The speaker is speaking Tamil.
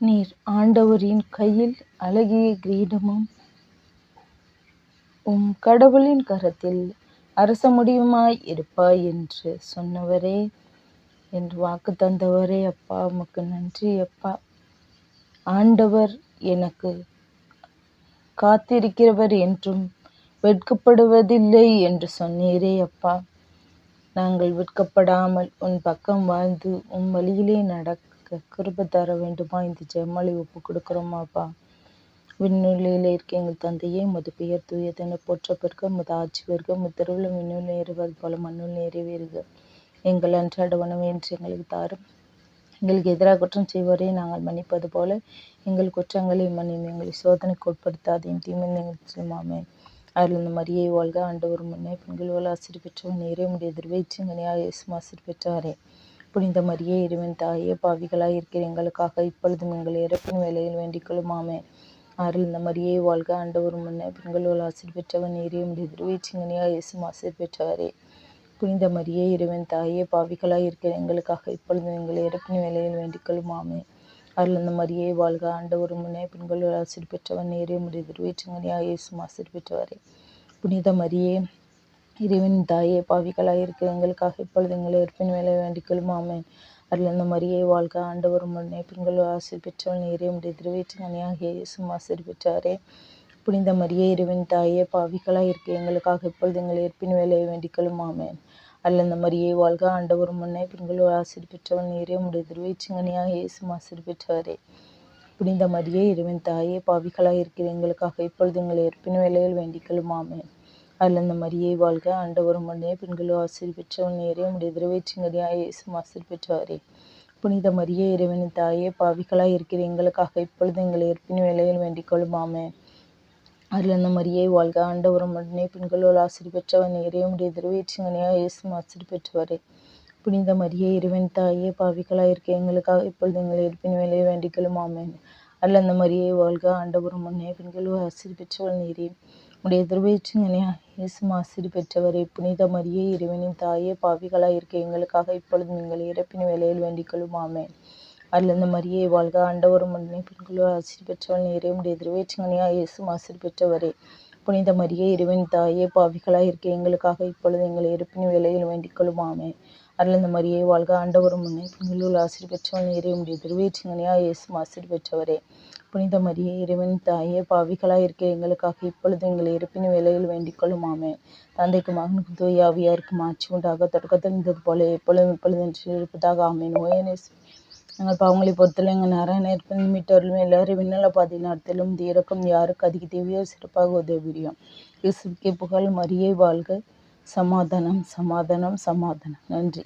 நீர் ஆண்டவரின் கையில் அழகிய கிரீடமும் உம் கடவுளின் கரத்தில் அரச முடியுமாய் இருப்பாய் என்று சொன்னவரே என்று வாக்கு தந்தவரே அப்பா உமக்கு நன்றி அப்பா. ஆண்டவர் எனக்கு காத்திருக்கிறவர் என்றும் வெட்கப்படுவதில்லை என்று சொன்னீரே அப்பா. நாங்கள் வெட்கப்படாமல் உன் பக்கம் வாழ்ந்து உன் வழியிலே நடக்க கிருப தர வேண்டுமா? இந்த ஜெமலி ஒப்பு கொடுக்குறோமாப்பா. விண்ணுலையில் இருக்க எங்கள் தந்தையே முது பெயர் தூயதென போற்ற பிறகு முது ஆட்சி வருக முத்தருவில் விண்ணுள் நேருவது போல மண்ணுள் நிறைவேறுக எங்கள் அன்றாட உணவு என்று எங்களுக்கு தாரும். எங்களுக்கு எதிராக குற்றம் செய்வரை நாங்கள் மன்னிப்பது போல எங்கள் குற்றங்களை மன்னியும் எங்களை சோதனைக்கு உட்படுத்தாதையும் தீமை எங்களுக்கு செல்லுமாமே அதில் இந்த மரியை வாழ்க. ஆண்டவர் முன்னே பெண்கள் போல ஆசிரியர் பெற்றவன் நேரே முடிய எதிர்வேச்சுங்கனியாக இயேசும் ஆசிரியர் பெற்றாரே புனித மரியே இறைவன் தாயே பாவிகளாய் இருக்கிற எங்களுக்காக இப்பொழுதும் எங்கள் இறப்பின் வேலையில் வேண்டிக் கொள்ளுமாமே. ஆறில் இந்த மரியை வாழ்க ஆண்டவர் முன்னே பெண்கள் ஆசிர் பெற்றவன் நேரையும் முடிய எதிர்வேச்சுங்கனியாக இயேசு ஆசிரியர் பெற்றாரே புனித மரியே இறைவன் தாயே பாவிகளாய் இருக்கிற எங்களுக்காக இப்பொழுதும் எங்கள் இறப்பின் வேலையில் வேண்டிக் கொள்ளுமாமே. அருள் இந்த மரியை வாழ்க ஆண்டவர் முன்னே பெண்கள் ஆசிர் பெற்றவன் நேரே முடிய திருவேற்றுங்கனியா இயேசும் ஆசிர் பெற்றவரே. புனித மரியே இறைவன் தாயே பாவிகளாக இருக்க எங்களுக்காக இப்பொழுது எங்களை இருப்பின் வேலை வேண்டிக் கொள்ளுமாமே அதில் அந்த மரியை வாழ்க. ஆண்டவர் முன்னே பெண்கள் ஆசிர் பெற்றவள் நேரே. முடிய திருவேற்றுங்கனியாக இயேசு ஆசிரி பெற்றாரே. புனிந்த மரியே இறைவன் தாயே பாவிகளாக இருக்க எங்களுக்காக இப்பொழுது எங்களை ஏற்பின் வேலையை வேண்டிக் கொள்ளுமாமே அல்ல இந்த மரியை வாழ்க. ஆண்டவர் முன்னே பெண்கள் ஆசிரி பெற்றவள் நீரே. உடைய திருவேச்சுங்கனியாக இயேசு ஆசிரி பெற்றாரே. புனிந்த மரியே இறைவன் தாயே பாவிகளாக இருக்கிற எங்களுக்காக இப்பொழுது எங்களை ஏற்பின் வேலையில் வேண்டிக்கலுமாமே அதில் இந்த மரியை வாழ்க. ஆண்டவர் மண்ணே பெண்களோ ஆசிரியர் பெற்றவன் நேரே உடைய திருவேச்சுங்கனியாக இயேசும் ஆசிரியர் பெற்றவரே. புனித மரியே இறைவனின் தாயே பாவிகளாக இருக்கிற எங்களுக்காக இப்பொழுது எங்களை இருப்பின் வேலையில் வேண்டிக் கொள்ளுமாமே அருளந்த மரியை வாழ்க. ஆண்டவரும் மண்ணே பெண்களோடு ஆசிரி பெற்றவன் நேரே உடைய திருவேற்றுங்கனையா இயேசும் ஆசிரி பெற்றவரே. புனித மரியே இறைவன் தாயே பாவிகளாக இருக்க எங்களுக்காக இப்பொழுது எங்களை இருப்பின் வேலையை வேண்டிக் கொள்ளுமாமே அல்ல மரியை வாழ்க. ஆண்டவரும் முன்னே பெண்களோ ஆசிரி பெற்றவள் நீரே. உடைய திருவேற்றுங்கனையா இயேசும் ஆசிரி பெற்றவரே புனித மரியே இறைவனின் தாயே பாவிகளாக இருக்க எங்களுக்காக இப்பொழுது நீங்கள் இறப்பின் வேலையில் வேண்டிக்கலும் ஆமேன் அதிலிருந்து மரியை வாழ்க. ஆண்டவரும் உடனே பெண்களோ ஆசிரி பெற்றவள் நேரே. உடைய திருவேச்சங்கனியா இயேசும் ஆசிர் பெற்றவரே புனித மரியே இறைவன் தாயே பாவிகளாக இருக்க எங்களுக்காக இப்பொழுது எங்களை இருப்பின் வேலையில் வேண்டிக் கொள்ளுமாமே. அதிலிருந்து மரியை வாழ்க. ஆண்டவரும் முன்னே பெண்களுள் ஆசிர் பெற்றவள் நேரே உடைய திருவேச்சங்கனியா இயேசும் ஆசிர் பெற்றவரே புனித மரியே இறைவன் தாயே பாவிகளாக இருக்க எங்களுக்காக இப்பொழுது எங்களை இருப்பின் வேலையில் வேண்டிக் கொள்ளுமாமே. தந்தைக்கு மகனுக்கு தூயாவியாருக்கும் ஆட்சி உண்டாக தொடக்கத்தில் இருந்தது போல எப்பொழுதும் இப்பொழுது என்று இருப்பதாக ஆமேன். ஓயனேஸ் எங்கள் பாவங்களை பொறுத்தல எங்கள் நாராயண இருப்பது மீட்டவர்களும் எல்லாரும் விண்ணல பாதை நடத்திலும் இந்த யாருக்கு அதிக தேவையோ சிறப்பாக உதவியும் இயேசுக்கே புகழ் மரியை வாழ்க. சமாதானம் சமாதானம் சமாதானம். நன்றி.